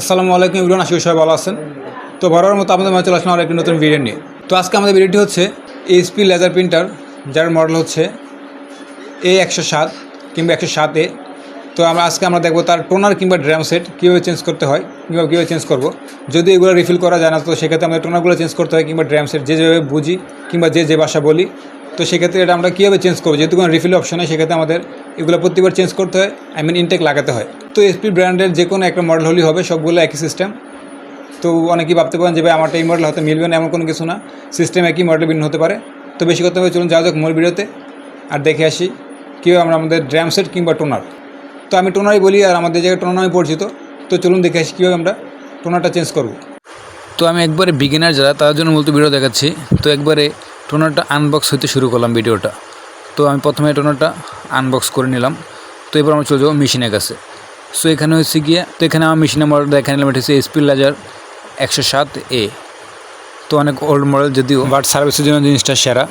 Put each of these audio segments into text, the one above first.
আসসালামু আলাইকুম ইবরান আশিক সবাই ভালো আছেন। তো বরাবর মতো আমাদের মাঝে চলে আসলাম আর একটি নতুন ভিডিও নিয়ে। তো আজকে আমাদের ভিডিওটি হচ্ছে এইচপি লেজার প্রিন্টার যার মডেল হচ্ছে এ একশো সাত কিংবা একশো সাত এ তো আমরা আজকে আমরা দেখব তার টোনার কিংবা ড্রাম সেট কীভাবে চেঞ্জ করতে হয়, কিংবা কীভাবে চেঞ্জ করব। যদি এগুলো রিফিল করা যায় না, তো সেক্ষেত্রে আমাদের টোনারগুলো চেঞ্জ করতে হয় কিংবা ড্রাম সেট যে যেভাবে বুঝি কিংবা যে যে ভাষা বলি। তো সেক্ষেত্রে এটা আমরা কীভাবে চেঞ্জ করব, যেহেতু কোনো রিফিল অপশন হয় সেক্ষেত্রে আমাদের এগুলো প্রতিবার চেঞ্জ করতে হয় আই মিন ইনটেক লাগাতে হয়। তো এসপি ব্র্যান্ডের যে কোনো একটা মডেল হলেই হবে, সবগুলো একই সিস্টেম তো অনেকেই ভাবতে পারেন যে ভাই আমারটা এই মডেল হয়তো মিলবে না, এমন কোনো কিছু না। সিস্টেম একই মডেল ভিন্ন হতে পারে। তো বেশি কথা হবে চলুন, যাওয়া যাক মূল ভিডিওতে। আর দেখে আসি কীভাবে আমরা আমাদের ড্রাম সেট কিংবা টোনার তো আমি টোনারই বলি আর আমাদের জায়গায় টোনার নামে পরিচিত। তো চলুন দেখে আসি কীভাবে আমরা টোনারটা চেঞ্জ করব। তো আমি একবারে বিগিনার যারা তার জন্য মূলত ভিডিও দেখাচ্ছি। তো একবারে টোনারটা আনবক্স হতে শুরু করলাম ভিডিওটা তো আমি প্রথমে টোনারটা আনবক্স করে নিলাম। তো এবার আমরা চলে যাব মেশিনের কাছে। সো এখানে হচ্ছে গিয়ে, তো এখানে আমার মেশিনের মডেল দেখা নিলাম, এটা হচ্ছে এসপি লাজার একশো সাত এ তো অনেক ওল্ড মডেল যদিও বাট সার্ভিসের জন্য জিনিসটা সেরা।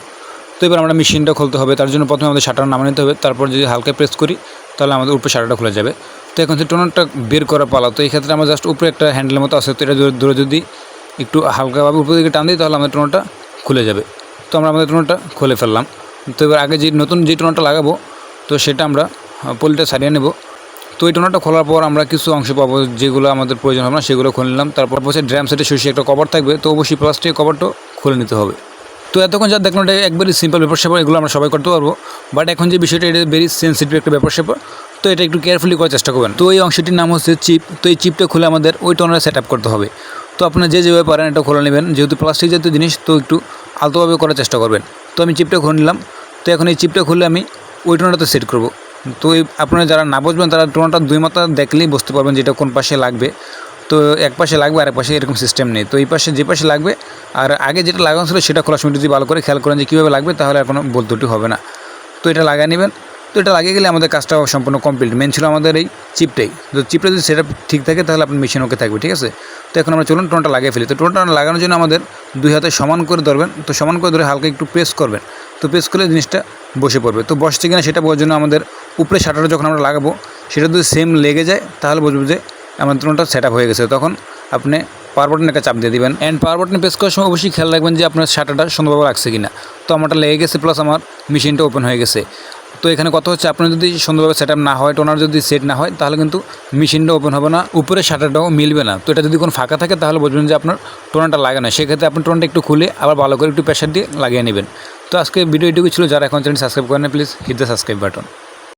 তো এবার আমরা মেশিনটা খুলতে হবে, তার জন্য প্রথমে আমাদের শাটার নামা নিতে হবে, তারপর যদি হালকা প্রেস করি, তাহলে আমাদের উপরে শাটারটা খুলে যাবে। তো এখন হচ্ছে টোনারটা বের করা পালা, তো এই ক্ষেত্রে আমরা জাস্ট উপরে একটা হ্যান্ডেলের মতো আছে, তো এটা ধরে যদি একটু হালকাভাবে উপর দিকে টান দিই, তাহলে আমাদের টোনারটা খুলে যাবে। তো আমরা আমাদের টোনারটা খুলে ফেললাম। তো এবার আগে যে নতুন যে টোনারটা লাগাবো, তো সেটা আমরা পলিটা সারিয়ে নেব। তো এই টোনারটা খোলার পর আমরা কিছু অংশ পাবো, যেগুলো আমাদের প্রয়োজন হবে না, সেগুলো খুলে নিলাম। তারপর বসে ড্রাম সেটে শীর্ষে একটা কভার থাকবে, তো অবশ্যই প্লাস্টিক কভারটা খুলে নিতে হবে। তো এতক্ষণ যা দেখলাম এটা একবারই সিম্পল ব্যাপার স্যাপার এগুলো আমরা সবাই করতে পারব। বাট এখন যে বিষয়টা, এটা ভেরি সেন্সিটিভ একটা ব্যাপার স্যাপার তো এটা একটু কেয়ারফুলি করার চেষ্টা করবেন। তো এই অংশটির নাম হচ্ছে চিপ তো এই চিপটা খুলে আমাদের ওই টোনারে সেট আপ করতে হবে। তো আপনারা যে যেভাবে পারেন এটা খুলে নেবেন, যেহেতু প্লাস্টিক জাতীয় জিনিস, তো একটু আলতোভাবে করার চেষ্টা করবেন। তো আমি চিপটা খুলে নিলাম। তো এখন এই চিপটা খুলে আমি ওই টোনাটাতে সেট করব। তো আপনারা যারা না বুঝবেন, তারা টোনাটা দুই মাত্রা দেখলেই বুঝতে পারবেন যেটা কোন পাশে লাগবে। তো এক পাশে লাগবে, আর এক পাশে এরকম সিস্টেম নেই। তো এই পাশে যে পাশে লাগবে, আর আগে যেটা লাগানো ছিল, সেটা খোলা সময় যদি ভালো করে খেয়াল করেন যে কীভাবে লাগবে, তাহলে আর কোনো বলতুটি হবে না। তো এটা লাগিয়ে নেবেন। তো এটা লাগিয়ে গেলে আমাদের কাজটা সম্পূর্ণ কমপ্লিট মেন ছিল আমাদের এই চিপটাই তো চিপটা যদি সেটা ঠিক থাকে, তাহলে আপনার মেশিন ওকে থাকবে, ঠিক আছে? তো এখন আমরা চলুন টোনটা লাগিয়ে ফেলি। তো টোনটা লাগানোর জন্য আমাদের দুই হাতে সমান করে ধরবেন। তো সমান করে ধরে হালকা একটু প্রেস করবেন। তো প্রেস করলে জিনিসটা বসে পড়বে। তো বসছে কিনা সেটা বোঝার জন্য আমাদের উপরে শাটারটা যখন আমরা লাগাবো, সেটা যদি সেম লেগে যায়, তাহলে বুঝব যে আমার টোনটা সেট হয়ে গেছে। তখন আপনি পাওয়ার বাটনে একটা চাপ দিয়ে দেবেন। অ্যান্ড পাওয়ার বাটনে প্রেস করার সময় অবশ্যই খেয়াল রাখবেন যে আপনার শাটারটা সুন্দরভাবে লাগছে কিনা। তো আমারটা লেগে গেছে প্লাস আমার মেশিনটা ওপেন হয়ে গেছে। তো এখানে কথা হচ্ছে, আপনার যদি সুন্দরভাবে সেট না হয় টোনার যদি সেট না হয়, তাহলে কিন্তু মেশিনটা ওপেন হবে না উপরে শাটারটাও মিলবে না। তো এটা যদি কোনো ফাঁকা থাকে, তাহলে বুঝবেন যে আপনার টোনারটা লাগে না। সেক্ষেত্রে আপনি টোনারটা একটু খুলে আবার ভালো করে একটু প্রেশার দিয়ে লাগিয়ে নেবেন। তো আজকে ভিডিও এটুকু ছিল। যারা এখন চ্যানেল সাবস্ক্রাইব করেন please hit the subscribe button